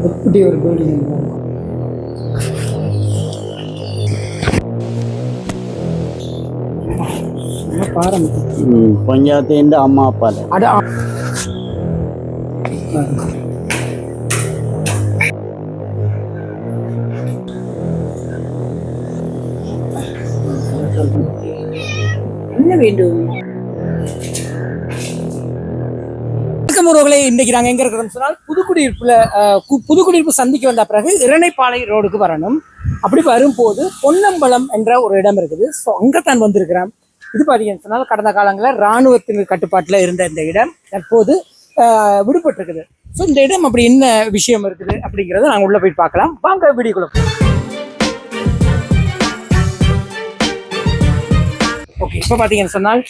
இப்படி ஒரு பில்டிங் பாரம்பரியம் ഉം. പഞ്ചായത്തിന്റെ അമ്മ അപ്പാലെ அட இன்னைக்கு நாங்கள் எங்க இருக்கிறோம் சொன்னால் புதுக்குடியிருப்பில் அஹ், கு- புதுக்குடியிருப்பு சந்திக்கு வந்த பிறகு இரணைப்பாளை ரோடுக்கு வரணும். அப்படி வரும்போது பொன்னம்பலம் என்ற ஒரு இடம் இருக்குது. ஸோ அங்கே தான் வந்திருக்கிறேன். இது பார்த்தீங்கன்னு சொன்னால் கடந்த காலங்களில் இராணுவத்தின் கட்டுப்பாட்டில் இருந்த இந்த இடம். தற்போது விடுபட்டிருக்குது. ஸோ இந்த இடம் அப்படி என்ன விஷயம் இருக்குது அப்படிங்கிறத நாங்கள் உள்ளே போய் பார்க்கலாம். வாங்க வீடியோக்குள்ள ஓகே இப்போ பார்த்தீங்கன்னு சொன்னால்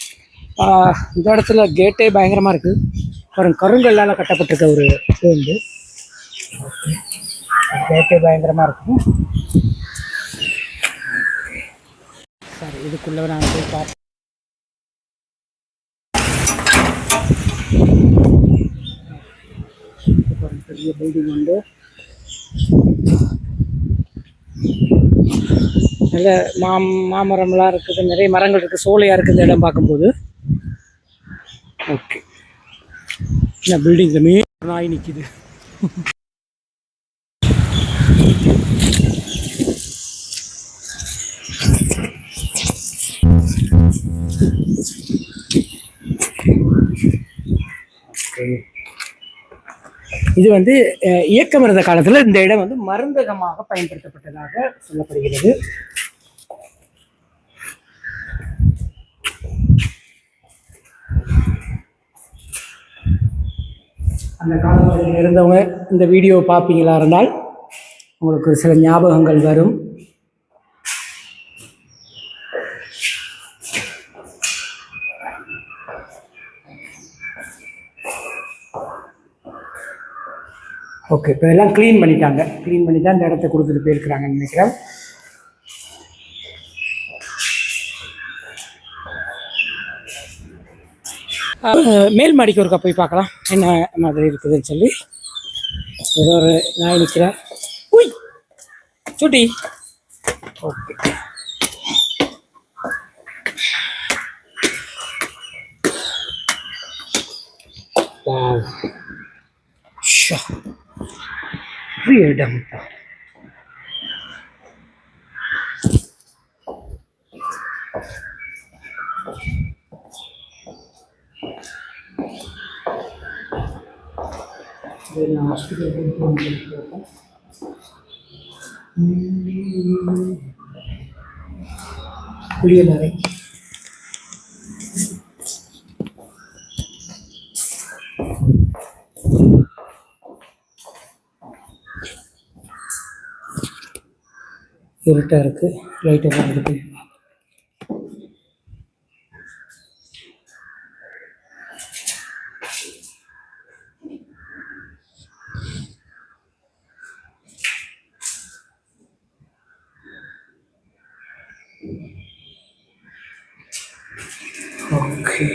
இந்த இடத்துல கேட்டே பயங்கரமாக இருக்குது அப்புறம் கருங்கல்லால் கட்டப்பட்டிருக்க ஒரு இது வந்து கேட்டே பயங்கரமாக இருக்கும். சார் இதுக்குள்ளே நான் போய் பார்ப்போம் பாருங்க, பெரிய பில்டிங் உண்டு. நல்ல மா மாமரம்லாம் இருக்குது நிறைய மரங்கள் இருக்குது சோலையாக இருக்குது இந்த இடம் பார்க்கும்போது. ஓகே இந்த பில்டிங்கில் மே நாய் நிற்கிது இது வந்து அஹ், இயக்கம் காலத்தில் இந்த இடம் வந்து மருந்தகமாக பயன்படுத்தப்பட்டதாக சொல்லப்படுகிறது. அந்த காலத்தில் இருந்தவங்க இந்த வீடியோ பார்ப்பீங்களா இருந்தால் உங்களுக்கு ஒரு சில ஞாபகங்கள் வரும். ஓகே இப்போ எல்லாம் க்ளீன் பண்ணிட்டாங்க. க்ளீன் பண்ணி தான் இந்த இடத்த கொடுத்துட்டு போயிருக்கிறாங்கன்னு நினைக்கிறேன். மேல் மாடிக்கு ஒருக்கா போய் பார்க்கலாம். என்ன மாதிரி இருக்குதுன்னு சொல்லி. ஏதோ ஒரு நாய் நிற்கிறேன் உய்! சுட்டி. ஓகே. Wow. ஷா பெரிய இடம் இது நான் ஹாஸ்பிட்டல் போயிருக்கேன் குளியலறை இருட்டாக இருக்குது லைட்டை பார்த்துட்டு ஓகே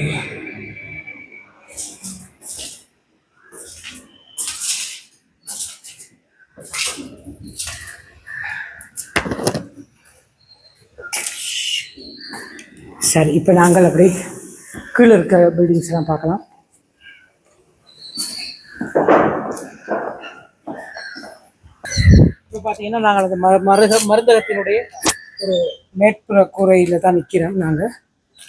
சரி இப்போ நாங்கள் அப்படி கீழே இருக்க பில்டிங்ஸ்லாம் பார்க்கலாம். இப்போ பார்த்தீங்கன்னா நாங்கள் அந்த ம மருக மருந்தகத்தினுடைய ஒரு மேற்புற கூரையில் தான் நிற்கிறோம் நாங்கள்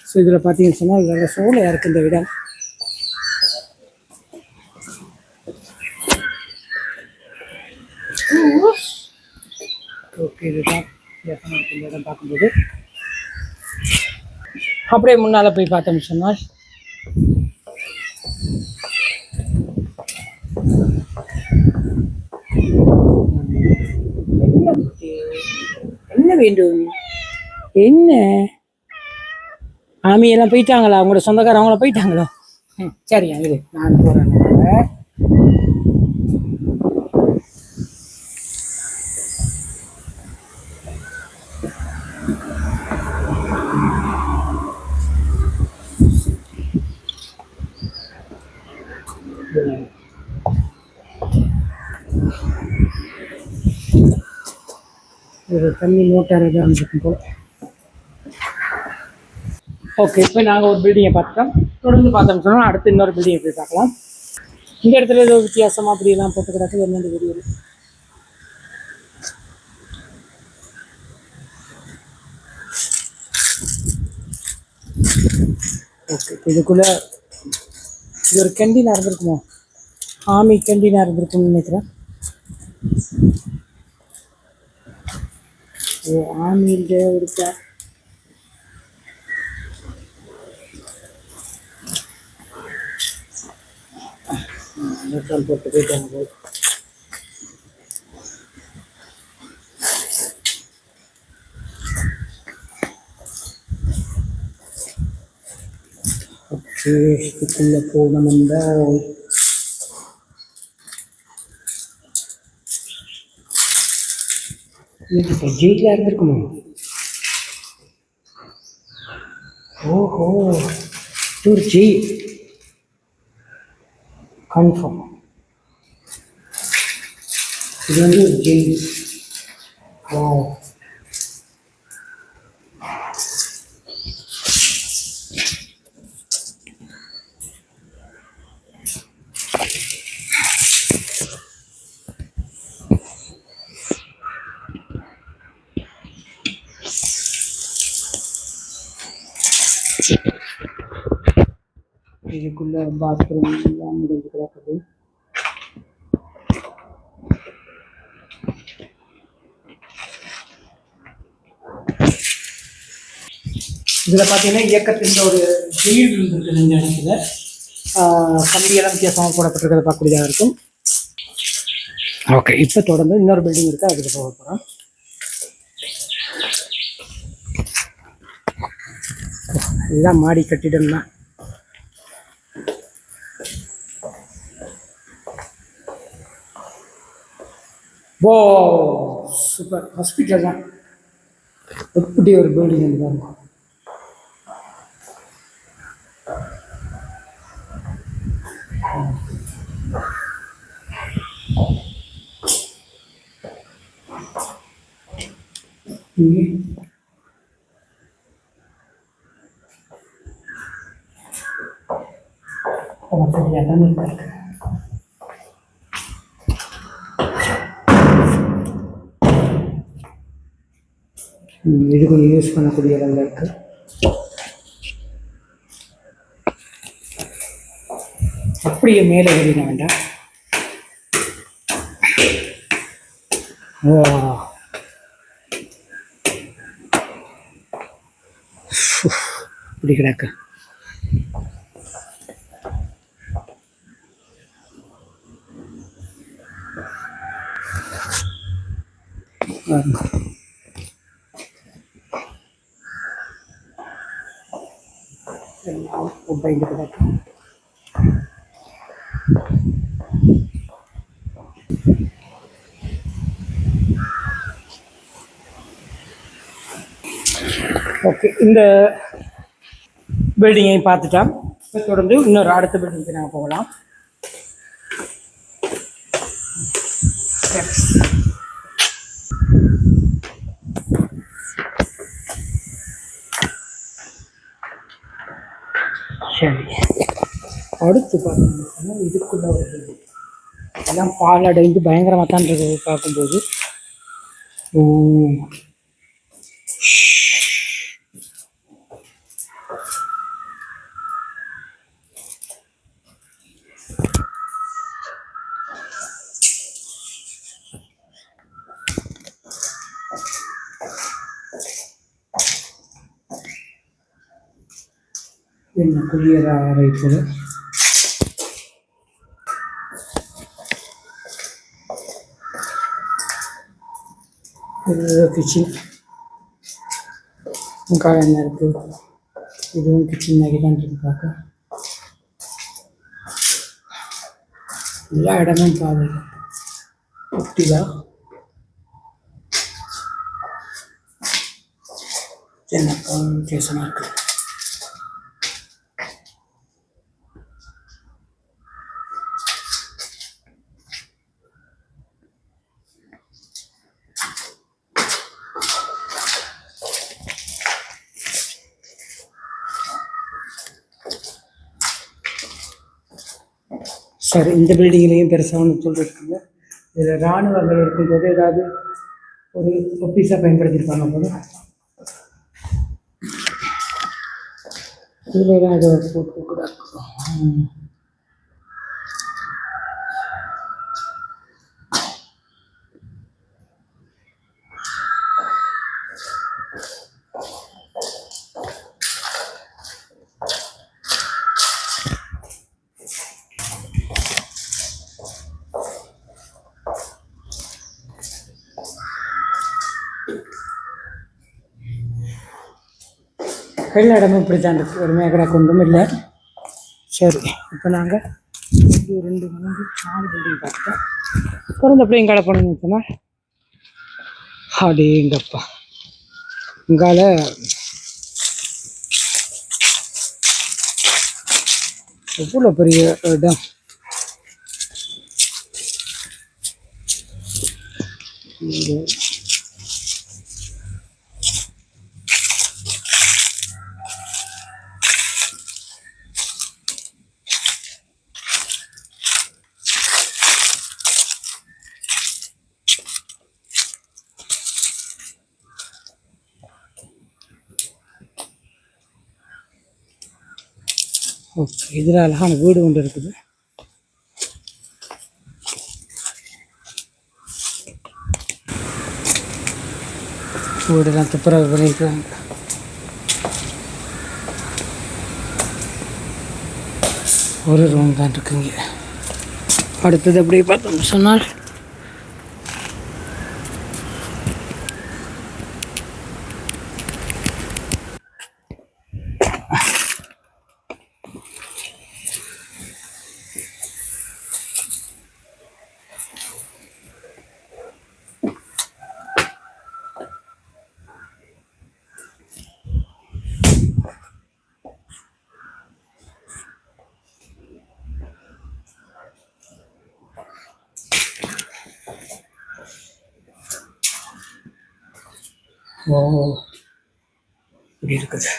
ஸோ இதில் பார்த்தீங்கன்னு சொன்னால் இதில் சோலையாக இருக்குது இந்த இடம்? ஓகே இதுதான். இந்த இடம் பார்க்கும்போது. அப்படியே முன்னால் போய் பார்த்தோம்னு சொன்னால். என்ன வேண்டும்? என்ன? வேண்டும் ஆமியெல்லாம் போயிட்டாங்களா? அவங்களோட சொந்தக்காரங்க அவங்கள போயிட்டாங்களோ? சரியா இது நான் போகிறேன் இது தண்ணி மோட்டார் தான் இருக்கும் போல. ஓகே இப்போ நாங்கள் ஒரு பில்டிங்கை பார்த்துட்டோம். தொடர்ந்து பார்த்தோம்னு சொன்னால் அடுத்து இன்னொரு பில்டிங்கை போய் பார்க்கலாம்? இந்த இடத்துல ஏதோ வித்தியாசமாக அப்படியெல்லாம் போட்டு கிடக்கு என்னென்னு தெரியல. ஓகே இதுக்குள்ள இது ஒரு கேண்டீனாக இருந்திருக்குமோ? ஆமி கேண்டீனாக இருந்திருக்கும்னு நினைக்கிறேன். ஓ ஆமியில் இருக்கா நியூட்ரல் போட்டு போயிட்டாங்க போய் ஓகே இதுக்குள்ள போகணும்னா இது இப்போ ஜெயிலாக இருந்திருக்குமா ஓஹோ இது ஒரு ஜெயில் கன்ஃபார்ம் இது வந்து ஒரு ஜெயில் ஓ இதுக்குள்ள பாத்ரூம் எல்லாம் முடிஞ்சு கிடக்குது. இதில் பார்த்தீங்கன்னா இயக்கத்தின் ஒரு ஜெயில் இருக்குது இந்த இடத்துல ஆஹ் கம்பியெல்லாம் வித்தியாசமாக போடப்பட்டிருக்கிறத பார்க்கக்கூடியதாக இருக்கும். ஓகே இப்போ தொடர்ந்து இன்னொரு பில்டிங் இருக்குது அதுக்கு போக போகிறோம் இதுதான் மாடி கட்டிடம் தான் ஓ சூப்பர் ஹாஸ்பிட்டல் தான் எப்படி ஒரு பில்டிங் வந்து பாருங்க இங்கே வசதியாக தான் இது கொஞ்சம் யூஸ் பண்ணக்கூடிய இடங்கள் இருக்கு. அப்படியே மேலே ஏறின வேண்டாம். இப்படி கிடக்கு. Um, எல்லாம் உடைந்து கிடக்கு ஓகே இந்த பில்டிங்கை பார்த்துட்டோம் தொடர்ந்து இன்னொரு அடுத்த பில்டிங்க்கு நாங்கள் போகலாம் Steps. சரி அடுத்து பார்த்தீங்கன்னா இதுக்குள்ள ஒரு எல்லாம் பாலடைந்து பயங்கரமாக தான் இருக்குது பார்க்கும்போது. ஓ. என்ன குளியல அறை போல கிச்சன் ఇంకా என்ன இருக்குது இதுவும் கிச்சன் மாதிரி தான் இருக்கு பார்க்க எல்லா இடமும் பாரு குட்டிதா என்ன பேசணும் இருக்குது சார் இந்த பில்டிங்லேயும் பெருசாக ஒன்று சொல்லியிருக்காங்க இதில் இராணுவங்கள் இருக்கும்போது ஏதாவது ஒரு ஒப்பீஸாக பயன்படுத்தியிருப்பாங்க போது இதில் ஏதாவது போட்டு கூட மக்கள் இடமும் இப்படி தான் இருக்குது ஒரு மேகடா கொண்டும் இல்லை. சரி இப்போ நாங்கள் ஒரு ரெண்டு மூணு நாலு பில்டிங் பார்த்தோம் பிறந்த அப்படியே எங்கால போனோம்னு சொன்னால் அடேங்கப்பா. இங்கால எவ்வளோ பெரிய இடம்? இங்கே ஓகே இதில் அழகான வீடு ஒன்று இருக்குது. வீடெல்லாம் துப்புரவு பண்ணியிருக்கிறாங்க. ஒரு ரூம் தான் இருக்குங்க அடுத்தது அப்படியே பார்த்தோம் சொன்னால் ஓ இப்படி இருக்குது.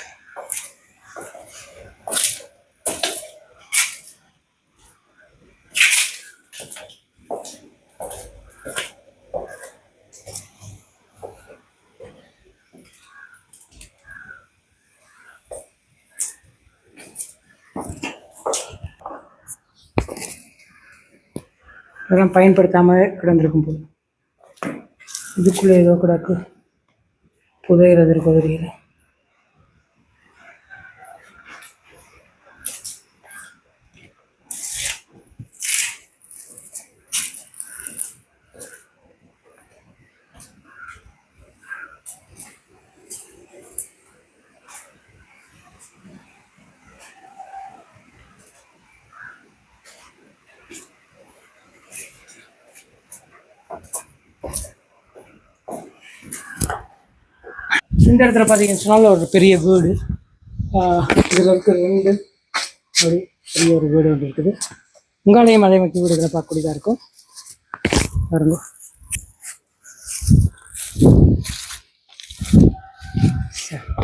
இதெல்லாம் பயன்படுத்தாமல் கிடந்திருக்கும் போது இதுக்குள்ளே ஏதோ கிடக்கு. புதையிறது இருக்கும் தெரியல இந்த இடத்துல பார்த்தீங்கன்னு சொன்னால் ஒரு பெரிய வீடு. இதில் இருக்க ரெண்டு ஒரு பெரிய ஒரு வீடு ஒன்று இருக்குது. உங்களையும் அதே மாதிரி வீடுகளை பார்க்கக்கூடியதாக இருக்கும். பாருங்க.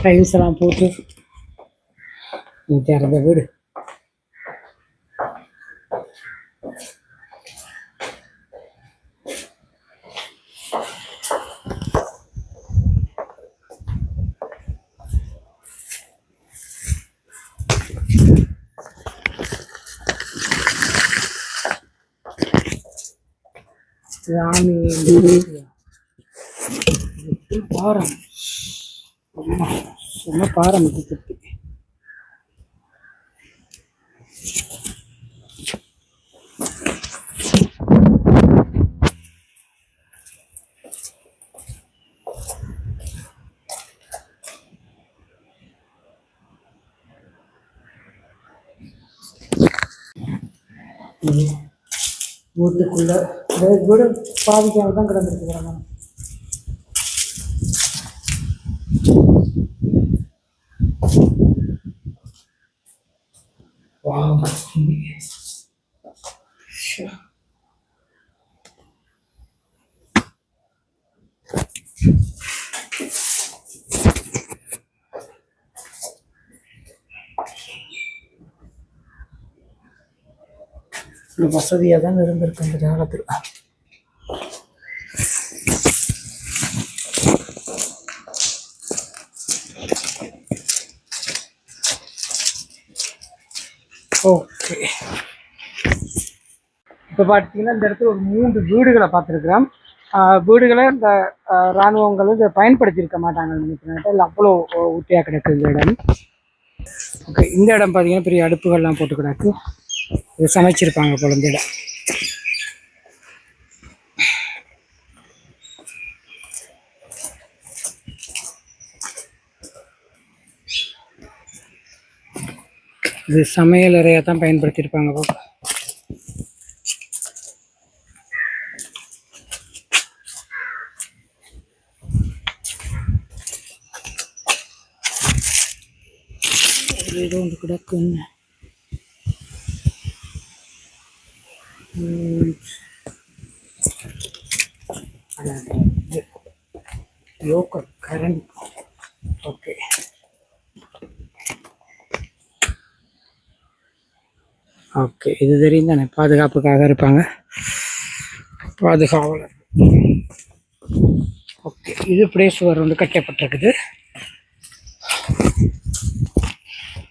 டைல்ஸ் எல்லாம் போட்டு நீட்டாக இருந்த வீடு. ராமி பாரம் சும்மா பாரம் இது வீட்டுக்குள்ள அதாவது வீடு பாதிக்காமல் தான் கிடந்துருக்குறாங்க வாவ் வசதியாக தான் இருந்திருக்கு இந்த காலத்தில். ஓகே இப்போ பார்த்தீங்கன்னா இந்த இடத்துல ஒரு மூன்று வீடுகளை பார்த்துருக்குறோம். வீடுகளை இந்த இராணுவங்கள் இதை பயன்படுத்தியிருக்க மாட்டாங்கன்னு நினைக்கிறேன். இல்லை அவ்வளோ ஊட்டியாக கிடக்கு இந்த இடம். ஓகே இந்த இடம் பார்த்தீங்கன்னா பெரிய அடுப்புகள்லாம் போட்டு கிடக்கு சமைச்சிருப்பாங்க போல இது சமையல் அறையாக தான் பயன்படுத்தியிருப்பாங்க பாப்பா. ஒரு ஏதோ ஒன்று கிடக்குன்னு ம். அதான் இது. ஓகே. ஓகே. இது தெரியும் தானே? பாதுகாப்புக்காக இருப்பாங்க. பாதுகாவலர். ஓகே. இது இப்படியே சுவர் வந்து கட்டப்பட்டிருக்குது.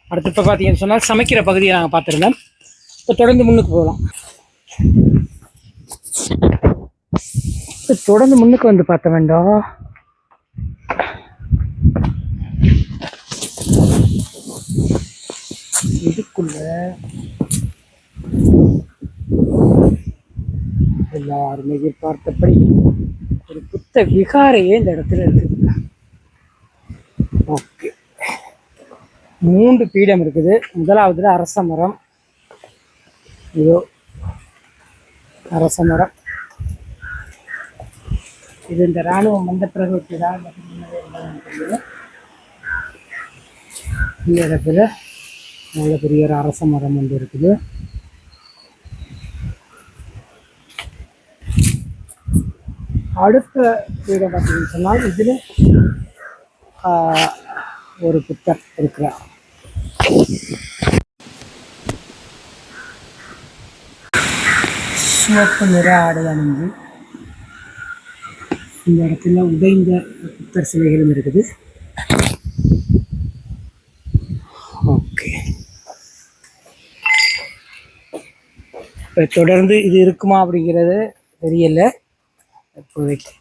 அடுத்து இப்போ பார்த்தீங்கன்னு சொன்னால் சமைக்கிற பகுதியை நாங்கள் பார்த்துருந்தோம். இப்போ தொடர்ந்து முன்னுக்கு போகலாம். தொடர்ந்து முன்னுக்கு வந்து பார்த்த வேண்டாம் இதுக்குள்ள எல்லாரும் எதிர்பார்த்தபடி ஒரு புத்த விகாரையே இந்த இடத்துல இருக்குது. ஓகே. மூன்று பீடம் இருக்குது. முதலாவதுல அரச மரம். இதோ அரச மரம். இது இந்த ராணுவம் வந்த பிறகு இந்த இடத்துல நல்ல பெரிய ஒரு அரச மரம் வந்து இருக்குது. அடுத்த பீடம் பார்த்தீங்கன்னு சொன்னால் இதில் ஒரு புத்தர் இருக்கிறார். சிவப்பு நிற ஆடை அணிந்து இந்த இடத்துல உடைந்த புத்தர் சிலைகளும் இருக்குது. ஓகே. இப்போ தொடர்ந்து இது இருக்குமா அப்படிங்கிறது தெரியல. இப்போதைக்கு.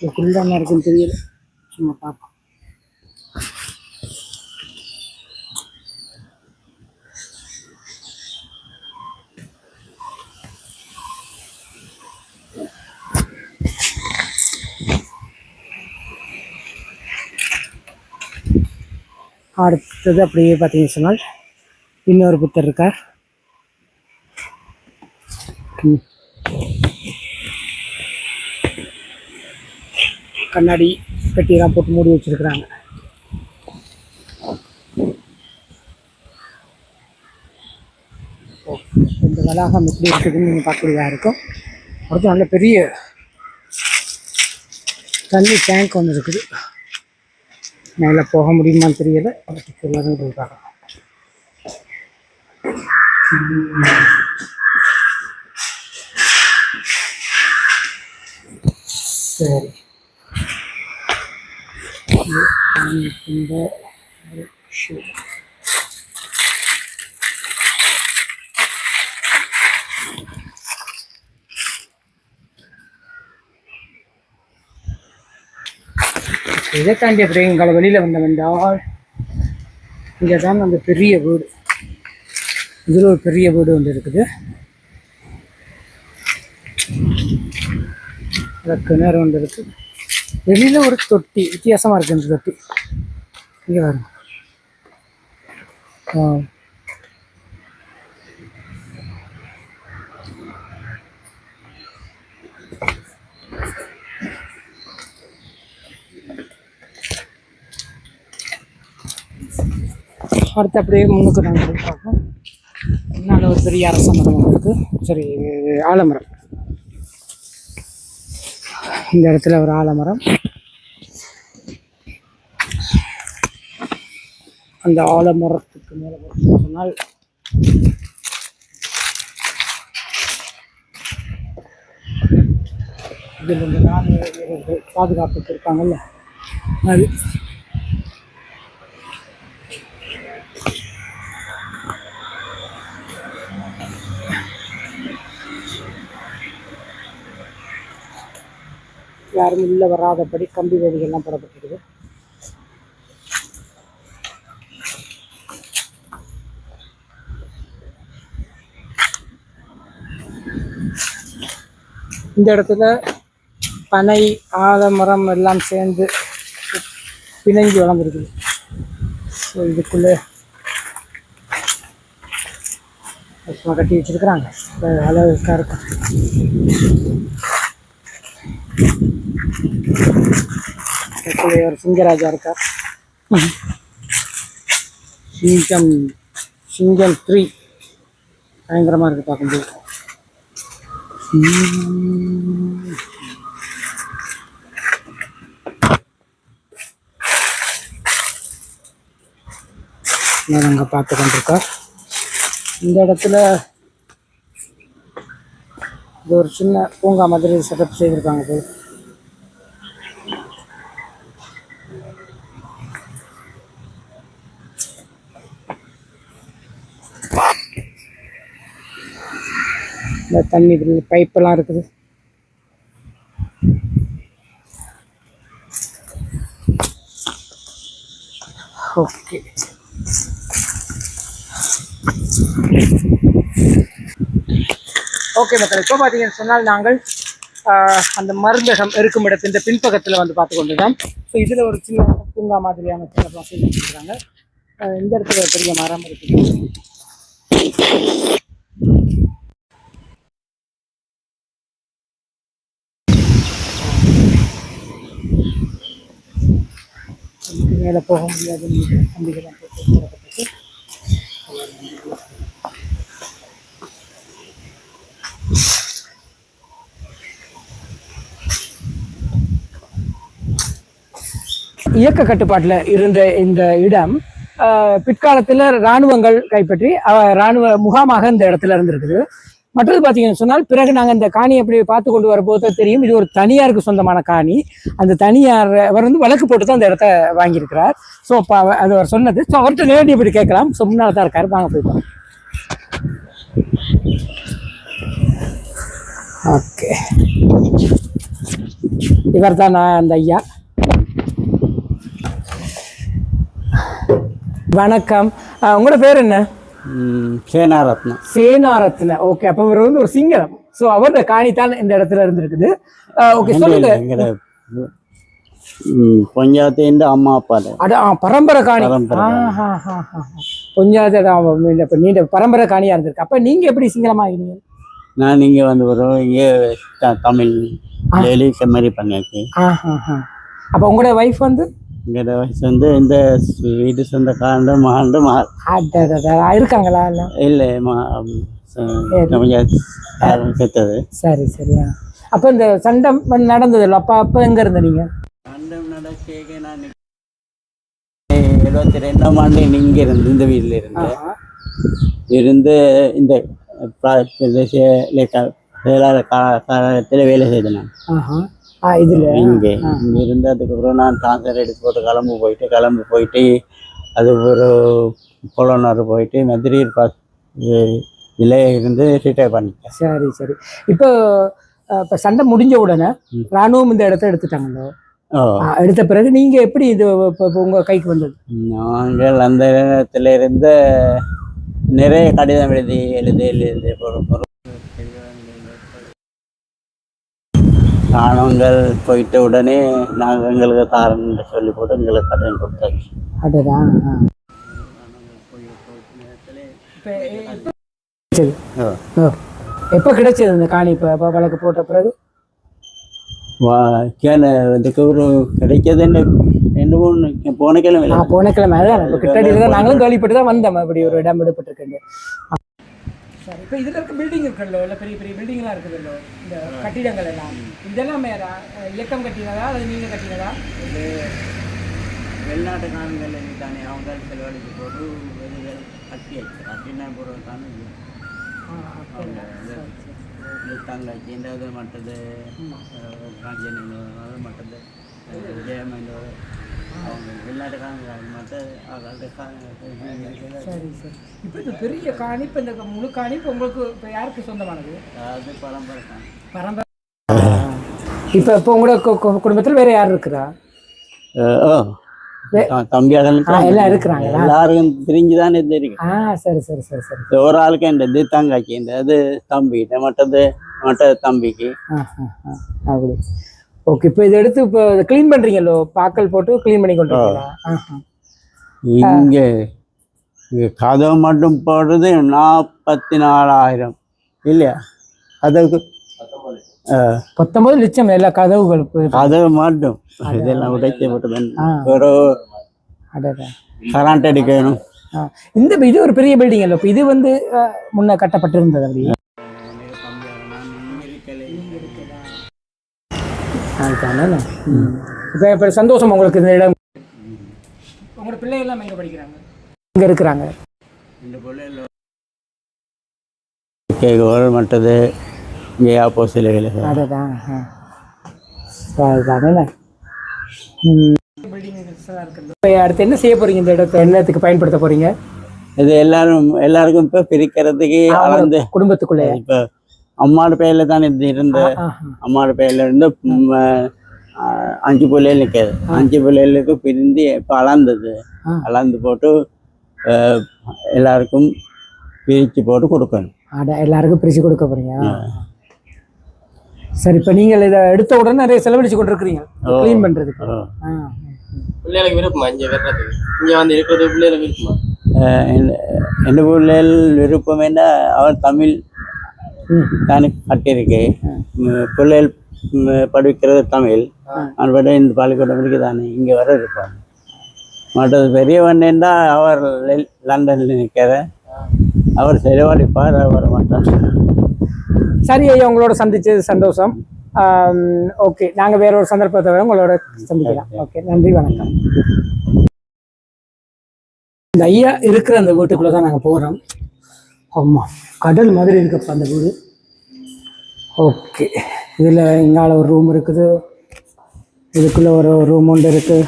இதுக்குள்ள என்ன இருக்குன்னு தெரியல. சும்மா பார்ப்போம் அடுத்தது அப்படியே பார்த்தீங்கன்னு சொன்னால் இன்னொரு புத்தர் இருக்கார். கண்ணாடி பெட்டியெல்லாம் போட்டு மூடி வச்சிருக்கிறாங்க. இந்த வளாகம் எப்படி இருக்குதுன்னு நீங்கள் பார்க்கக்கூடியதாக இருக்கும். அடுத்து நல்ல பெரிய தண்ணி டேங்க் ஒன்று இருக்குது. மேலே போக முடியுமான்னு தெரியல எல்லாரும் போய் பார்க்கலாம் சரி இந்த இதை தாண்டி அப்படியே எங்களை வெளியில் வந்த வந்தால் இங்கே தான் அந்த பெரிய வீடு. இதில் ஒரு பெரிய வீடு ஒன்று இருக்குது. கிணறு நேரம் ஒன்று இருக்குது வெளியில் ஒரு தொட்டி வித்தியாசமாக இருக்குது இந்த தொட்டி. இங்கே வரும் அடுத்து அப்படியே முன்னுக்கு நாங்கள் பார்ப்போம் முன்னால் ஒரு பெரிய அரச மரம் இருக்குது சரி ஆலமரம். இந்த இடத்துல ஒரு ஆலமரம். அந்த ஆலமரத்துக்கு மேலே சொன்னால் இதில் இந்த ராணுவ வீரர்கள் பாதுகாப்புக்கு இருக்காங்கல்ல அது யாரும் உள்ளே வராதபடி கம்பி வேலிகள்லாம் போடப்பட்டிருக்கு இந்த இடத்துல பனை ஆலமரம் எல்லாம் சேர்ந்து பிணைஞ்சு வளர்ந்துருக்குது. ஸோ இதுக்குள்ளே கட்டி வச்சுருக்குறாங்க. அழகாக இருக்கும் இதுக்குள்ளே ஒரு சிங்கராஜா இருக்கார். சிங்கம் சிங்கம் த்ரீ பயங்கரமாக இருக்குது பார்க்கும்போது. அங்கே பார்த்து கொண்டிருக்கார். இந்த இடத்துல இது ஒரு சின்ன பூங்கா மாதிரி செட்டப் செய்திருக்காங்க போய் இந்த தண்ணி பைப்பெல்லாம் இருக்குது. ஓகே. ஓகே மக்கள் இப்போ பார்த்தீங்கன்னு சொன்னால் நாங்கள் ஆஹ், அந்த மருந்தகம் இருக்கும் இடத்தின் பின்பக்கத்தில் வந்து பார்த்து கொண்டுதான். ஸோ இதில் ஒரு சின்ன பூங்கா மாதிரியான சின்ன வசதி வச்சுருக்காங்க. இந்த இடத்துல ஒரு பெரிய மரம் இருக்குது. மேலே போக முடியாதுன்னு கம்பிகள்லாம் போட்டு போடப்பட்டிருக்கு இயக்க கட்டுப்பாட்டில் இருந்த இந்த இடம் பிற்காலத்தில் இராணுவங்கள் கைப்பற்றி ஆஹ், இராணுவ முகாமாக இந்த இடத்துல இருந்திருக்குது. மற்றது பார்த்தீங்கன்னு சொன்னால் பிறகு நாங்கள் இந்த காணி அப்படி பார்த்து கொண்டு வரும்போது தான் தெரியும். இது ஒரு தனியாருக்கு சொந்தமான காணி. அந்த தனியார் அவர் வந்து வழக்கு போட்டு தான் அந்த இடத்த வாங்கியிருக்கிறார். ஸோ அப்போ அது அவர் சொன்னது. ஸோ அவர்கிட்ட நேரடி இப்படி கேட்கலாம். ஸோ முன்னால் தான் இருக்கார். வாங்க போய்ப்போம் ஓகே இவர் தான் நான் அந்த ஐயா. வணக்கம். உங்களோட பேர் என்ன? சேனாரத்னம் சேனாரத்ன ஓகே அப்போ இவர் வந்து ஒரு சிங்களம் ஸோ அவரோட காணித்தான் இந்த இடத்துல இருந்திருக்குது ஓகே சொல்லுங்க பஞ்சாயத்து அம்மா அப்பால அட பரம்பரை காணி. கொஞ்சம் இப்போ நீண்ட பரம்பரை காணியா இருந்திருக்கு அப்ப நீங்க எப்படி சிங்களமாகிறீங்க நான் இங்கே வந்து வரோம் இங்கே தமிழ் டெய்லி மாதிரி பண்ணியாச்சு அப்ப உங்களோட வைஃப் வந்து எங்களோட வயசு வந்து இந்த வீட்டு சொந்த காண்டு மகாண்டு மகள் அடடடா, இருக்காங்களா இல்லை செத்தது சரி சரியா அப்ப இந்த சண்டம் வந்து நடந்தது அப்ப அப்ப எங்க இருந்த நீங்க சண்டம் நடக்க நான் எழுபத்தி ரெண்டாம் ஆண்டு இங்கே இருந்து இந்த வீட்டில் இருந்தேன். இருந்து இந்த பிர- பிரதேச காலத்தில் வேலை செய்தேன் நான் இதுல. இங்கே. இங்கே இருந்து அதுக்கப்புறம் நான் ட்ரான்ஸ்ஃபர் எடுத்து போட்டு கிளம்பு போயிட்டு கிளம்பு போயிட்டு அது ஒரு புலனாறு போயிட்டு மதுரை பாஸ் இதில் இருந்து ரிட்டையர் பண்ணிட்டேன். சரி சரி. இப்போ இப்ப சண்டை முடிஞ்ச உடனே. ராணுவம் இந்த இடத்த எடுத்துட்டாங்களோ? எடுத்த பிறகு நீங்க எப்படி இது இப்ப- இப்ப உங்க கைக்கு வந்தது? நாங்கள் அந்த நேரத்தில் இருந்த நிறைய கடிதம் எழுதி எழுதி எழுதி ஒரு ஒரு ராணுவங்கள் போயிட்ட உடனே நாங்கள் எங்களுக்கு தாரன்னு சொல்லி போட்டு எங்களுக்கு கடன் கொடுத்தாச்சு. அதுதான் எப்ப கிடைச்சது? இந்த காணி இப்ப வழக்கு போட்ட பிறகு? வா கேன இதுக்கு ஒரு கிடைக்கிறது என்ன? ரெண்டு மூணு போன கிழமை போன கிழமை அதான் தான் நாங்களும் கேள்விப்பட்டு தான் வந்தோம். இப்படி ஒரு இடம் விடுபட்டிருக்கு சரி இப்போ இதில் இருக்க பில்டிங் இருக்குல்ல இல்லை பெரிய பெரிய பில்டிங்லாம் இருக்குதுல்ல இந்த கட்டிடங்கள் எல்லாம். இதெல்லாம் இயக்கம் கட்டினதா அது நீங்கள் கட்டினதா? இது வெளிநாட்டு காணிகள் தானே அவங்க செலவழித்து போட்டு வெளியில் கட்டி அப்படின்னா போகிற தானே தாங்கி இந்த மற்றது காஞ்சனோட மற்றது ஜெயமனோட சரி சரி. இப்போ இந்த பெரிய காணி இப்போ இந்த முழு காணி இப்போ உங்களுக்கு இப்போ யாருக்கு சொந்தமானது? பரம்பரை. பரம்பரை இப்போ இப்போ உங்களோட குடும்பத்தில் வேற யார் இருக்கிறா தம்பியாக மற்ற தம்பிக்கு. ஓகே இப்போ இதை எடுத்து இப்போ க்ளீன் பண்ணுறீங்களோ பாக்கல் போட்டு க்ளீன் பண்ணி கொண்டு இங்கே கதவு மட்டும் போடுறது நாற்பத்தி நாலாயிரம் இல்லையா? அதுக்கு ஆ, பத்தொன்பது லட்சம் எல்லா கதவுகள் இப்போ- கதவு மட்டும். இதெல்லாம் உடைக்கப்பட்டு ஆ. ஒரு. கரண்ட் அடிக்கணும் இந்த இது ஒரு பெரிய பில்டிங் இல்லை இப்போ இது வந்து முன்ன கட்டப்பட்டிருந்தது அப்படி. அதுதானே இப்போ இப்போ சந்தோஷம் உங்களுக்கு இந்த இடம். உங்களோட பிள்ளை எல்லாம் எங்கே படிக்கிறாங்க? இங்கே இருக்கிறாங்க. மற்றது இங்கே ஆப்போ சிலைகள் அதுதான் அதுதானே இப்போ அடுத்து என்ன செய்ய போறீங்க இந்த இடத்த? என்னத்துக்கு பயன்படுத்த போறீங்க? இது எல்லாரும் எல்லாருக்கும் இப்போ பிரிக்கிறதுக்கு குடும்பத்துக்குள்ளே இப்போ அம்மாவோட பேர்ல தான் இது இருந்த அம்மாவோட பேர்ல இருந்து அஞ்சு பிள்ளைகள் நிற்காது அஞ்சு பிள்ளைகளுக்கு பிரிந்து இப்போ அளந்தது. அளந்து போட்டு எல்லாருக்கும் பிரித்து போட்டு கொடுக்கணும். அட எல்லாருக்கும் பிரிச்சு கொடுக்க போறீங்க? சரி இப்போ நீங்கள் இதை எடுத்த உடனே நிறைய செலவழிச்சு கொண்டு இருக்கிறீங்க க்ளீன். ஆ. பிள்ளைகளுக்கு விருப்பமா? இங்க வர்றதுக்கு. இங்க வந்து இருக்கிறது பிள்ளைகளுக்கு விருப்பமா? என்ன பிள்ளைகள் விருப்பம் என்ன? அவன் தமிழ் தானே கட்டியிருக்கு. பிள்ளைகள் படிக்கிறது தமிழ். அவன்பட இந்த பள்ளிக்கூடம் இருக்கு தானே இங்கே வர இருப்பான். மற்றது பெரியவன் என்றால் அவர் லண்டனில் நிற்கிற அவர் செலவழிப்பார் அவர் வர மாட்டார் சரி ஐயா உங்களோட சந்திச்சது சந்தோஷம். ஓகே. நாங்கள் வேற ஒரு சந்தர்ப்பத்தை உங்களோட சந்திக்கலாம். ஓகே நன்றி வணக்கம். இந்த ஐயா இருக்கிற அந்த வீட்டுக்குள்ளே தான் நாங்கள் போகிறோம் ஆமாம் கடல் மாதிரி இருக்குப்பா அந்த வீடு. ஓகே இதில் இங்கால ஒரு ரூம் இருக்குது. இதுக்குள்ளே ஒரு ரூம் ஒன்று இருக்குது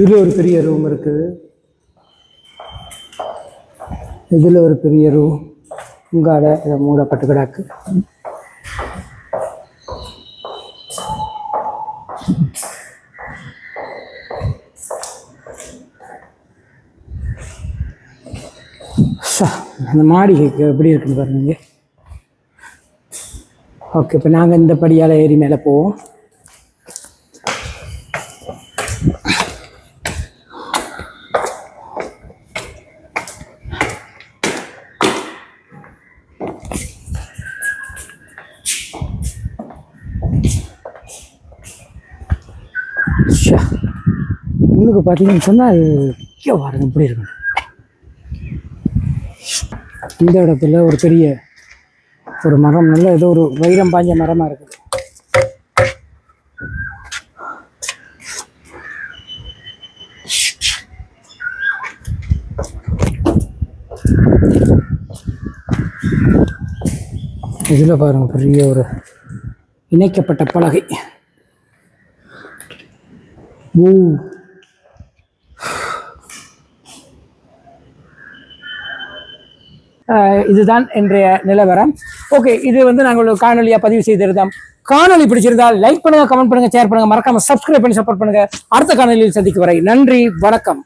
இதில் ஒரு பெரிய ரூம் இருக்குது. இதில் ஒரு பெரிய ரூம் உங்கால இதை மூடப்பட்டு கிடக்கு அந்த மாடிகைக்கு எப்படி இருக்குன்னு பாருங்க. ஓகே இப்போ நாங்கள் இந்த படியால் ஏறி மேலே போவோம். உங்களுக்கு பார்த்தீங்கன்னு சொன்னால் இங்கே பாருங்க இப்படி இருக்கணும். இந்த இடத்துல ஒரு பெரிய ஒரு மரம் நல்ல ஏதோ ஒரு வைரம் பாஞ்ச மரமாக இருக்குது இதில் பாருங்க பெரிய ஒரு இணைக்கப்பட்ட பலகை. ஓ இதுதான் இன்றைய நிலவரம். ஓகே இது வந்து நாங்கள் ஒரு காணொலியா பதிவு செய்திருந்தோம். காணொலி பிடிச்சிருந்தால் லைக் பண்ணுங்க கமெண்ட் பண்ணுங்க ஷேர் பண்ணுங்க. மறக்காம சப்ஸ்கிரைப் பண்ணி சப்போர்ட் பண்ணுங்க. அடுத்த காணொலியில் சந்திக்கும் வரை நன்றி வணக்கம்.